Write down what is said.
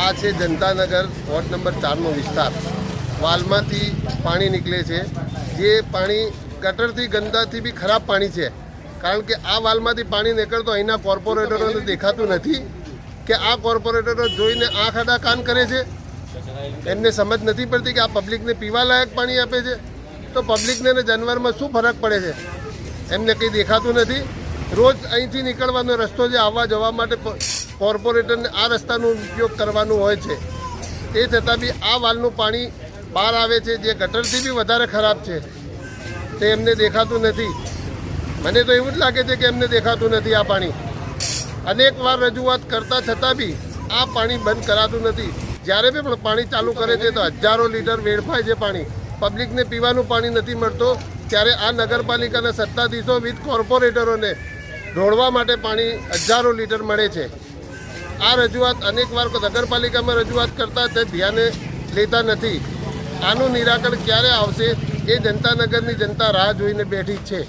આ છે Janatanagar ward number ચારનો વિસ્તાર. વાલમાંથી પાણી નીકળે છે. જે પાણી ગટરથી, ગંદાથી બી ખરાબ પાણી છે. કારણ કે આ વાલમાંથી પાણી નીકળતો અહીંના કોર્પોરેટરોને દેખાતું નથી કે આ કોર્પોરેટરો જોઈને આંખ આડા કાન કરે છે. એમને સમજ નથી પડતી કે આ પબ્લિકને પીવા લાયક પાણી આપે છે. તો પબ્લિકને અને જાનવરમાં શું ફરક પડે છે? એમને કંઈ દેખાતું નથી. રોજ અહીંથી નીકળવાનો રસ્તો જે આવવા જવા માટે કોર્પોરેટરને આ રસ્તાનો ઉપયોગ કરવાનું હોય છે. તે છતાં બી આ વાલનું પાણી બહાર આવે છે, જે ગટરથી બી વધારે ખરાબ છે, તે એમને દેખાતું નથી. મને તો એવું જ લાગે છે કે એમને દેખાતું નથી આ પાણી. અનેક વાર રજૂઆત કરતા છતાં બી આ પાણી બંધ કરાતું નથી. જ્યારે બી પણ પાણી ચાલુ કરે છે, તો હજારો લીટર વેડફાય છે પાણી. પબ્લિકને પીવાનું પાણી નથી મળતો, ત્યારે આ નગરપાલિકાના સત્તાધીશો વિથ કોર્પોરેટરોને ઢોળવા માટે પાણી હજારો લીટર મળે છે. આ રજૂઆત અનેક વાર નગરપાલિકામાં રજૂઆત કરતા તે ધ્યાને લેતા નથી. આનું નિરાકરણ ક્યારે આવશે એ જનતાનગરની જનતા રાહ જોઈને બેઠી છે.